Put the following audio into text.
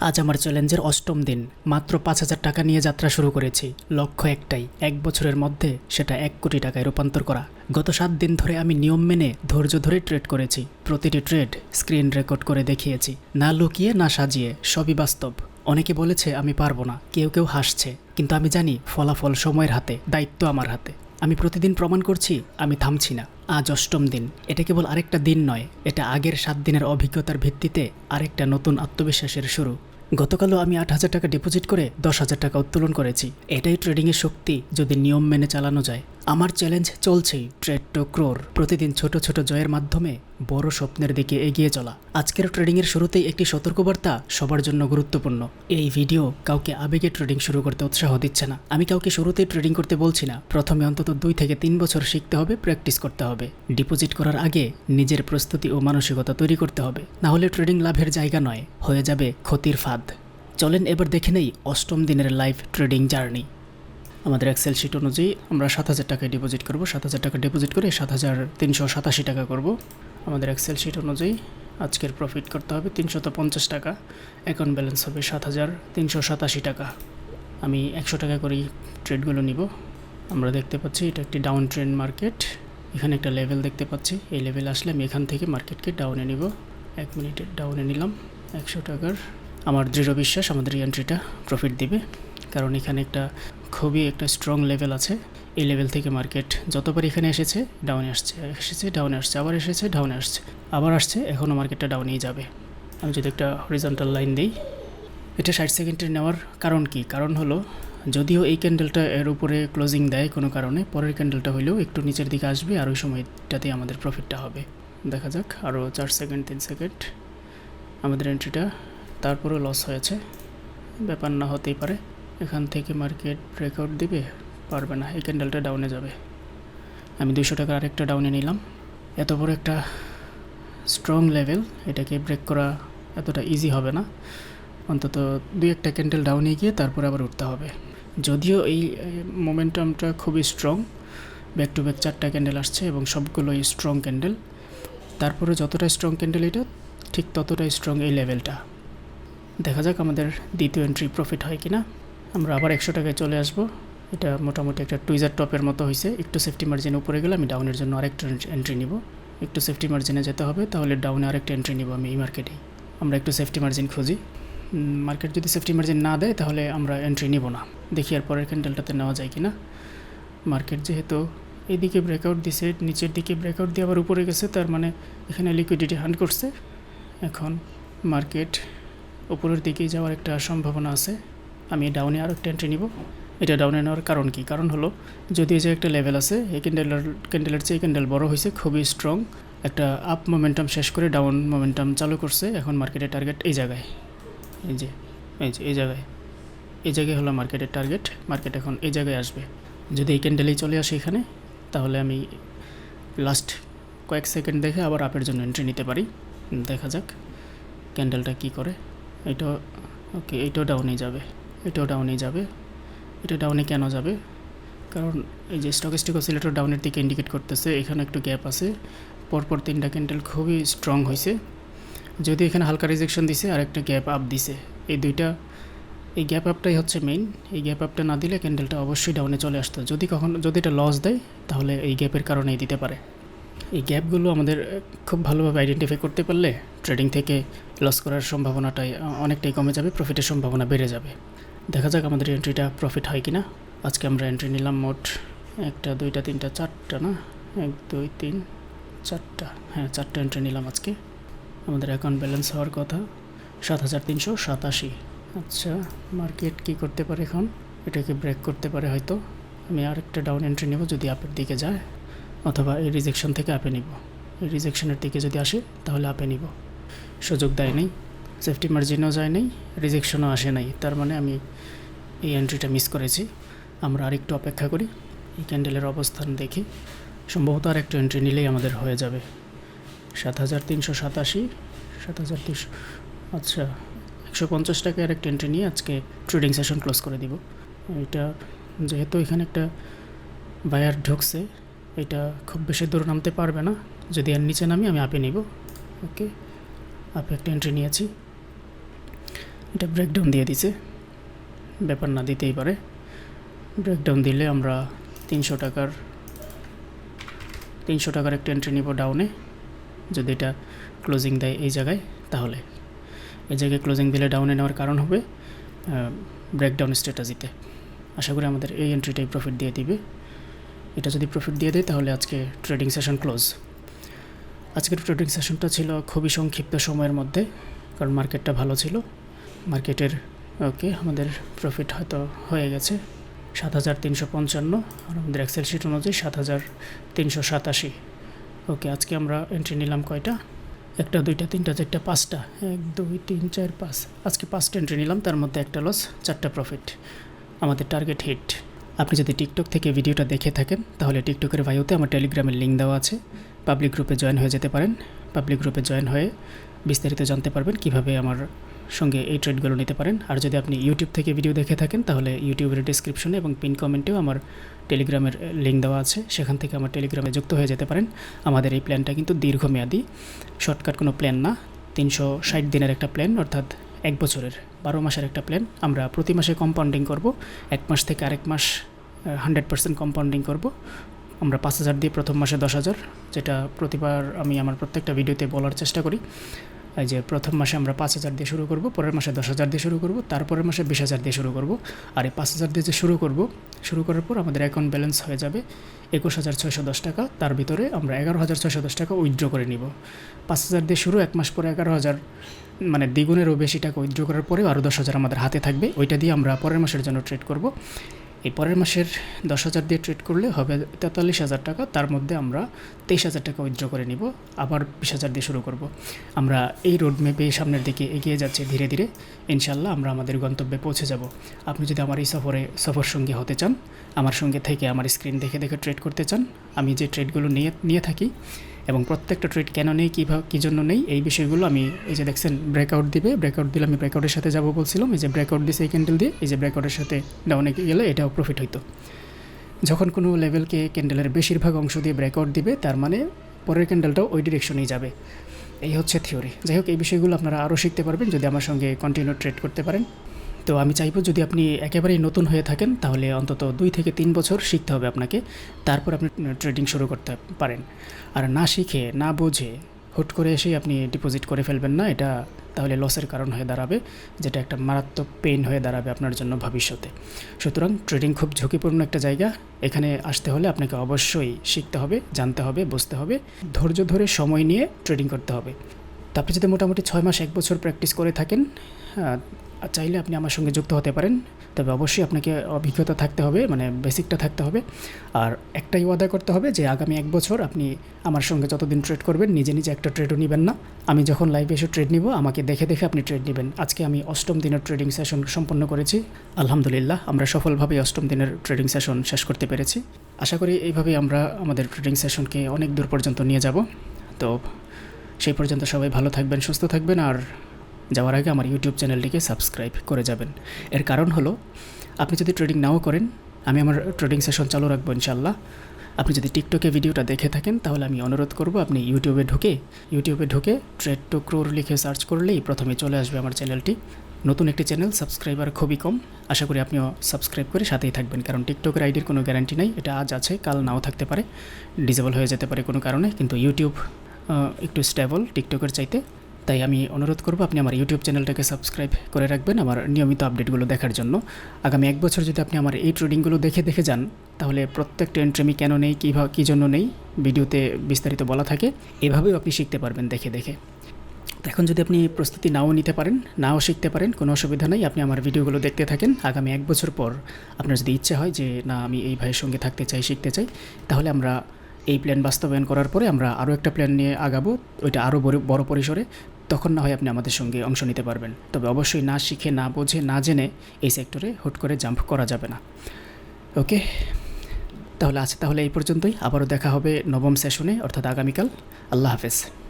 আজ আমার চ্যালেঞ্জের অষ্টম দিন। মাত্র পাঁচ হাজার টাকা নিয়ে যাত্রা শুরু করেছি। লক্ষ্য একটাই, এক বছরের মধ্যে সেটা এক কোটি টাকায় রূপান্তর করা। গত সাত দিন ধরে আমি নিয়ম মেনে ধৈর্য ধরে ট্রেড করেছি। প্রতিটি ট্রেড স্ক্রিন রেকর্ড করে দেখিয়েছি। না লুকিয়ে, না সাজিয়ে, সবই বাস্তব। অনেকে বলেছে, আমি পারব না। কেউ কেউ হাসছে। কিন্তু আমি জানি, ফলাফল সময়ের হাতে, দায়িত্ব আমার হাতে। আমি প্রতিদিন প্রমাণ করছি, আমি থামছি না। আজ অষ্টম দিন। এটা কেবল আরেকটা দিন নয়, এটা আগের সাত দিনের অভিজ্ঞতার ভিত্তিতে আরেকটা নতুন আত্মবিশ্বাসের শুরু। গতকালও আমি আট হাজার টাকা ডিপোজিট করে দশ হাজার টাকা উত্তোলন করেছি। এটাই ট্রেডিংয়ের শক্তি যদি নিয়ম মেনে চালানো যায়। আমার চ্যালেঞ্জ চলছেই ট্রেড টু ক্রোর প্রতিদিন ছোট ছোট জয়ের মাধ্যমে বড় স্বপ্নের দিকে এগিয়ে চলা। আজকের ট্রেডিংয়ের শুরুতেই একটি সতর্কবার্তা সবার জন্য গুরুত্বপূর্ণ। এই ভিডিও কাউকে আবেগে ট্রেডিং শুরু করতে উৎসাহ দিচ্ছে না। আমি কাউকে শুরুতেই ট্রেডিং করতে বলছি না। প্রথমে অন্তত দুই থেকে তিন বছর শিখতে হবে প্র্যাকটিস করতে হবে। ডিপোজিট করার আগে নিজের প্রস্তুতি ও মানসিকতা তৈরি করতে হবে। না হলে ট্রেডিং লাভের জায়গা নয়, হয়ে যাবে ক্ষতির ফাঁদ। চলেন এবার দেখে নেই অষ্টম দিনের লাইভ ট্রেডিং জার্নি আমাদের এক্সেল শিট অনুযায়ী আমরা সাত হাজার টাকায় ডিপোজিট করব। সাত হাজার টাকা ডিপোজিট করে সাত হাজার তিনশো সাতাশি টাকা করব। আমাদের এক্সেল শিট অনুযায়ী আজকের প্রফিট করতে হবে তিনশত পঞ্চাশ টাকা। অ্যাকাউন্ট ব্যালেন্স হবে সাত হাজার তিনশো সাতাশি টাকা। আমি একশো টাকা করেই ট্রেডগুলো নিব। আমরা দেখতে পাচ্ছি এটা একটি ডাউন ট্রেন্ড মার্কেট এখানে একটা লেভেল দেখতে পাচ্ছি। এই লেভেল আসলে আমি এখান থেকে মার্কেটকে ডাউনে নিব। এক মিনিটের ডাউনে নিলাম একশো টাকার। আমার দৃঢ় বিশ্বাস আমাদের এই এন্ট্রিটা প্রফিট দিবে। কারণ এখানে একটা খুবই একটা স্ট্রং লেভেল আছে। এই লেভেল থেকে মার্কেট যতবার এখানে এসেছে ডাউনে আসছে। এসেছে ডাউনে আসছে, আবার এসেছে ডাউনে আসছে, আবার আসছে এখনও মার্কেটটা ডাউনেই যাবে। আমি যদি একটা হরিজন্টাল লাইন দিই, এটা ষাট সেকেন্ডের নেওয়ার কারণ কি? কারণ হলো, যদিও এই ক্যান্ডেলটা এর উপরে ক্লোজিং দেয় কোনো কারণে, পরের ক্যান্ডেলটা হলেও একটু নিচের দিকে আসবে আর ওই সময়টাতেই আমাদের প্রফিটটা হবে। দেখা যাক আরও চার সেকেন্ড তিন সেকেন্ড আমাদের এন্ট্রিটা তারপরেও লস হয়েছে। ব্যাপার না হতেই পারে। এখান থেকে মার্কেট ব্রেকআউট দিবে, পারবে না, এই ক্যান্ডেলটা ডাউনে যাবে। আমি দুশো টাকার আরেকটা ডাউনে নিলাম। এত বড় একটা স্ট্রং লেভেল এটাকে ব্রেক করা এতটা ইজি হবে না। অন্তত দুই একটা ক্যান্ডেল ডাউনে গিয়ে তারপরে আবার উঠতে হবে। যদিও এই মোমেন্টামটা খুবই স্ট্রং ব্যাক টু ব্যাক চারটা ক্যান্ডেল আসছে এবং সবগুলোই স্ট্রং ক্যান্ডেল তারপরে যতটা স্ট্রং ক্যান্ডেল এটা, ঠিক ততটাই স্ট্রং এই লেভেলটা দেখা যাক আমাদের দ্বিতীয় এন্ট্রি প্রফিট হয় কিনা। আমরা আবার একশো টাকায় চলে আসব। এটা মোটামুটি একটা টুইজার টপের মতো হয়েছে একটু সেফটি মার্জিন উপরে গেলে আমি ডাউনের জন্য আরেকটা এন্ট্রি নিব। একটু সেফটি মার্জিনে যেতে হবে, তাহলে ডাউনে আরেকটা এন্ট্রি নিব আমি এই মার্কেটে আমরা একটু সেফটি মার্জিন খুঁজি। মার্কেট যদি সেফটি মার্জিন না দেয়, তাহলে আমরা এন্ট্রি নিব না। দেখি আর পরের ক্যান্ডেলটাতে নেওয়া যায় কি না মার্কেট যেহেতু এদিকে ব্রেকআউট দিছে, নিচের দিকে ব্রেকআউট দিয়ে আবার উপরে গেছে, তার মানে এখানে লিকুইডিটি হান্ড করছে। এখন মার্কেট উপরের দিকেই যাওয়ার একটা সম্ভাবনা আছে। আমি ডাউনে আরও একটা এন্ট্রি নিব। এটা ডাউনে নেওয়ার কারণ কি? কারণ হলো, যদি যে একটা লেভেল আছে, এই ক্যান্ডেলের ক্যান্ডেলের চেয়ে ক্যান্ডেল বড় হয়েছে, খুবই স্ট্রং একটা আপ মোমেন্টাম শেষ করে ডাউন মোমেন্টাম চালু করছে এখন মার্কেটের টার্গেট এই জায়গায়। এই যে এই যে, এই জায়গায়। এই জায়গায় হলো মার্কেটের টার্গেট মার্কেট এখন এই জায়গায় আসবে। যদি এই ক্যান্ডেলেই চলে আসে এখানে, তাহলে আমি লাস্ট কয়েক সেকেন্ড দেখে আবার আপের জন্য এন্ট্রি নিতে পারি। দেখা যাক ক্যান্ডেলটা কি করে। এটা ওকে এইটাও ডাউনে যাবে। এটাও ডাউনে যাবে। এটা ডাউনে কেন যাবে? কারণ এই যে স্টকেস্টিক অসিলেটর ডাউনের দিকে ইন্ডিকেট করতেছে, এখানে একটু গ্যাপ আছে। পরপর তিনটা ক্যান্ডেল খুবই স্ট্রং হয়েছে যদি এখানে হালকা রিজেকশন দিছে আর একটা গ্যাপ আপ দিছে। এই দুইটা, এই গ্যাপ আপটাই হচ্ছে মেইন এই গ্যাপ আপটা না দিলে ক্যান্ডেলটা অবশ্যই ডাউনে চলে আসতো। যদি কখনো, যদি এটা লস দেয়, তাহলে এই গ্যাপের কারণেই দিতে পারে। এই গ্যাপগুলো আমাদের খুব ভালোভাবে আইডেন্টিফাই করতে পারলে ট্রেডিং থেকে লস করার সম্ভাবনাটাই অনেকটাই কমে যাবে প্রফিটের সম্ভাবনা বেড়ে যাবে। দেখা যাক আমাদের এন্ট্রিটা প্রফিট হয় কি না আজকে আমরা এন্ট্রি নিলাম মোট একটা, দুইটা, তিনটা, চারটা না? এক, দুই, তিন, চারটা। হ্যাঁ চারটা এন্ট্রি নিলাম আজকে। আমাদের অ্যাকাউন্ট ব্যালেন্স হওয়ার কথা, সাত হাজার তিনশো সাতাশি। আচ্ছা মার্কেট কী করতে পারে এখন? এটাকে ব্রেক করতে পারে হয়তো। আমি আরেকটা ডাউন এন্ট্রি নেব যদি আপের দিকে যায়, অথবা এই রিজেকশন থেকে আপে নিব। এই রিজেকশনের দিকে যদি আসে, তাহলে আপে নিব। সুযোগ দেয় নেই। সেফটি মার্জিনও যায় নাই, রিজেকশনও আসে নাই। তার মানে আমি এই এন্ট্রিটা মিস করেছি। আমরা আরেকটু অপেক্ষা করি, এই ক্যান্ডেলের অবস্থান দেখি। সম্ভবত আর একটা এন্ট্রি নিলেই আমাদের হয়ে যাবে। সাত হাজার তিনশো সাতাশি, সাত হাজার তিনশো আচ্ছা একশো পঞ্চাশ টাকায় আর একটা এন্ট্রি নিয়ে আজকে ট্রেডিং সেশন ক্লোজ করে দিব। এটা যেহেতু এখানে একটা বায়ার ঢুকছে, এটা খুব বেশি দূর নামতে পারবে না। যদি আর নিচে নামি, আমি আপে নিব। ওকে, আপে একটা এন্ট্রি নিয়েছি। এটা ব্রেকডাউন দিয়ে দিছে। ব্যাপার না দিতেই পারে। ব্রেকডাউন দিলে আমরা তিনশো টাকার তিনশো টাকার একটা এন্ট্রি নিব ডাউনে যদি এটা ক্লোজিং দেয় এই জায়গায়, তাহলে। এই জায়গায় ক্লোজিং দিলে ডাউনে নেওয়ার কারণ হবে ব্রেকডাউন স্ট্র্যাটাজিতে আশা করি আমাদের এই এন্ট্রিটাই প্রফিট দিয়ে দিবে। এটা যদি প্রফিট দিয়ে দেয়, তাহলে আজকে ট্রেডিং সেশন ক্লোজ আজকের ট্রেডিং সেশনটা ছিল খুবই সংক্ষিপ্ত সময়ের মধ্যে, কারণ মার্কেটটা ভালো ছিল। মার্কেটের, ওকে, আমাদের প্রফিট হয়তো হয়ে গেছে সাত হাজার তিনশো পঞ্চান্ন আর আমাদের এক্সেল শিট অনুযায়ী সাত হাজার তিনশো সাতাশি। ওকে, আজকে আমরা এন্ট্রি নিলাম কয়টা? একটা, দুইটা, তিনটা, চারটা, পাঁচটা। এক, দুই, তিন, চার, পাঁচ। আজকে পাঁচটা এন্ট্রি নিলাম, তার মধ্যে একটা লস চারটা প্রফিট আমাদের টার্গেট হিট আপনি যদি টিকটক থেকে ভিডিওটা দেখে থাকেন, তাহলে টিকটকের বায়ুতে আমার টেলিগ্রামের লিঙ্ক দেওয়া আছে। পাবলিক গ্রুপে জয়েন হয়ে যেতে পারেন। পাবলিক গ্রুপে জয়েন হয়ে বিস্তারিত জানতে পারবেন কীভাবে আমার সঙ্গে এই ট্রেডগুলো নিতে পারেন। আর যদি আপনি ইউটিউব থেকে ভিডিও দেখে থাকেন, তাহলে ইউটিউবের ডিসক্রিপশনে এবং পিন কমেন্টেও আমার টেলিগ্রামের লিঙ্ক দেওয়া আছে। সেখান থেকে আমার টেলিগ্রামে যুক্ত হয়ে যেতে পারেন। আমাদের এই প্ল্যানটা কিন্তু দীর্ঘমেয়াদী। শর্টকাট কোনো প্ল্যান না। তিনশো ষাট দিনের একটা প্ল্যান অর্থাৎ এক বছরের, বারো মাসের একটা প্ল্যান আমরা প্রতি মাসে কম্পাউন্ডিং করব। এক মাস থেকে আরেক মাস হান্ড্রেড পার্সেন্ট কম্পাউন্ডিং করব। আমরা পাঁচ হাজার দিয়ে প্রথম মাসে দশ হাজার, যেটা প্রতিবার আমি আমার প্রত্যেকটা ভিডিওতে বলার চেষ্টা করি। যে প্রথম মাসে আমরা পাঁচ হাজার দিয়ে শুরু করব, পরের মাসে দশ হাজার দিয়ে শুরু করব, তারপরের মাসে বিশ হাজার দিয়ে শুরু করব। আর এই পাঁচ হাজার দিয়ে যে শুরু করব, শুরু করার পর আমাদের অ্যাকাউন্ট ব্যালেন্স হয়ে যাবে একুশ হাজার ছয়শো দশ টাকা। তার ভিতরে আমরা এগারো হাজার ছয়শো দশ টাকা উইথড্র করে নিব। পাঁচ হাজার দিয়ে শুরু, এক মাস পরে এগারো হাজার মানে দ্বিগুণেরও বেশি টাকা উইথড্র করার পরেও আরও দশ হাজার আমাদের হাতে থাকবে। ওইটা দিয়ে আমরা পরের মাসের জন্য ট্রেড করব। এই পরের মাসের দশ হাজার দিয়ে ট্রেড করলে হবে তেতাল্লিশ হাজার টাকা, তার মধ্যে আমরা তেইশ হাজার টাকা উইথড্র করে নিব, আবার বিশ হাজার দিয়ে শুরু করব। আমরা এই রোড ম্যাপে সামনের দিকে এগিয়ে যাচ্ছি ধীরে ধীরে ইনশাল্লাহ আমরা আমাদের গন্তব্যে পৌঁছে যাব। আপনি যদি আমার এই সফরে সফর সঙ্গী হতে চান, আমার সঙ্গে থেকে আমার স্ক্রিন দেখে দেখে ট্রেড করতে চান, আমি যে ট্রেডগুলো নিয়ে নিয়ে থাকি এবং প্রত্যেকটা ট্রেড কেন নেই কীভাবে কী জন্য নেই, এই বিষয়গুলো আমি এই যে দেখছেন ব্রেকআউট দিবে ব্রেকআউট দিলে আমি ব্রেকআউটের সাথে যাব বলছিলাম, এই যে ব্রেকআউট দিছে এই ক্যান্ডেল দিয়ে, এই যে ব্রেকআউটের সাথে ডাউনে গেলে এটাও প্রফিট হইতো। যখন কোনো লেভেলকে ক্যান্ডেলের বেশিরভাগ অংশ দিয়ে ব্রেকআউট দিবে, তার মানে পরের ক্যান্ডেলটাও ওই ডিরেকশনেই যাবে। এই হচ্ছে থিওরি যাই হোক, এই বিষয়গুলো আপনারা আরও শিখতে পারবেন যদি আমার সঙ্গে কন্টিনিউ ট্রেড করতে পারেন। তো আমি চাইব যদি আপনি একেবারেই নতুন হয়ে থাকেন, তাহলে অন্তত দুই থেকে তিন বছর শিখতে হবে আপনাকে, তারপর আপনি ট্রেডিং শুরু করতে পারেন। আর না শিখে, না বুঝে, হুট করে এসেই আপনি ডিপোজিট করে ফেলবেন না, এটা তাহলে লসের কারণ হয়ে দাঁড়াবে, যেটা একটা মারাত্মক পেন হয়ে দাঁড়াবে আপনার জন্য ভবিষ্যতে। সুতরাং ট্রেডিং খুব ঝুঁকিপূর্ণ একটা জায়গা, এখানে আসতে হলে আপনাকে অবশ্যই শিখতে হবে, জানতে হবে, বুঝতে হবে, ধৈর্য ধরে সময় নিয়ে ট্রেডিং করতে হবে। আপনি যদি মোটামুটি ছয় মাস, এক বছর প্র্যাকটিস করে থাকেন চাইলে আপনি আমার সঙ্গে যুক্ত হতে পারেন। তবে অবশ্যই আপনাকে অভিজ্ঞতা থাকতে হবে মানে বেসিকটা থাকতে হবে। আর একটাই ওয়াদা করতে হবে যে, আগামী এক বছর আপনি আমার সঙ্গে যতদিন ট্রেড করবেন, নিজে নিজে একটা ট্রেডও নেবেন না। আমি যখন লাইভে এসে ট্রেড নিব, আমাকে দেখে দেখে আপনি ট্রেড নেবেন। আজকে আমি অষ্টম দিনের ট্রেডিং সেশন সম্পন্ন করেছি। আলহামদুলিল্লাহ, আমরা সফলভাবে অষ্টম দিনের ট্রেডিং সেশন শেষ করতে পেরেছি। আশা করি এইভাবেই আমরা আমাদের ট্রেডিং সেশনকে অনেক দূর পর্যন্ত নিয়ে যাব। তো, সেই পর্যন্ত সবাই ভালো থাকবেন, সুস্থ থাকবেন। আর যাওয়ার আগে আমার ইউটিউব চ্যানেলটিকে সাবস্ক্রাইব করে যাবেন। এর কারণ হলো, আপনি যদি ট্রেডিং নাও করেন, আমি আমার ট্রেডিং সেশন চালু রাখব ইনশাল্লাহ আপনি যদি টিকটকে ভিডিওটা দেখে থাকেন, তাহলে আমি অনুরোধ করব আপনি ইউটিউবে ঢুকে ইউটিউবে ঢুকে ট্রেড টু ক্রোর লিখে সার্চ করলেই প্রথমে চলে আসবে আমার চ্যানেলটি। নতুন একটি চ্যানেল সাবস্ক্রাইবার খুবই কম। আশা করি আপনিও সাবস্ক্রাইব করে সাথেই থাকবেন, কারণ টিকটকের আইডির কোনো গ্যারান্টি নাই। এটা আজ আছে, কাল নাও থাকতে পারে। ডিজেবল হয়ে যেতে পারে কোনো কারণে, কিন্তু ইউটিউব একটু স্টেবল টিকটকের চাইতে তাই আমি অনুরোধ করব, আপনি আমার ইউটিউব চ্যানেলটাকে সাবস্ক্রাইব করে রাখবেন আমার নিয়মিত আপডেটগুলো দেখার জন্য। আগামী এক বছর যদি আপনি আমার এই ট্রেডিংগুলো দেখে দেখে যান, তাহলে প্রত্যেকটা এন্ট্রি আমি কেন নেই কীভাবে কী জন্য নেই ভিডিওতে বিস্তারিত বলা থাকে, এভাবেও আপনি শিখতে পারবেন দেখে দেখে। এখন যদি আপনি প্রস্তুতি নাও নিতে পারেন, নাও শিখতে পারেন, কোনো অসুবিধা নেই, আপনি আমার ভিডিওগুলো দেখতে থাকেন, আগামী এক বছর পর আপনার যদি ইচ্ছে হয় যে, না, আমি এই ভাইয়ের সঙ্গে থাকতে চাই, শিখতে চাই, তাহলে আমরা এই প্ল্যান বাস্তবায়ন করার পরে আমরা আরও একটা প্ল্যান নিয়ে আগাবো, ওইটা আরও বড় বড় পরিসরে। তখন না হয় আপনি আমাদের সঙ্গে অংশ নিতে পারবেন। তবে অবশ্যই না শিখে, না বোঝে, না জেনে এই সেক্টরে হুট করে জাম্প করা যাবে না। ওকে? তাহলে আছে তাহলে এই পর্যন্তই। আবারও দেখা হবে নবম সেশনে, অর্থাৎ আগামীকাল। আল্লাহ হাফেজ।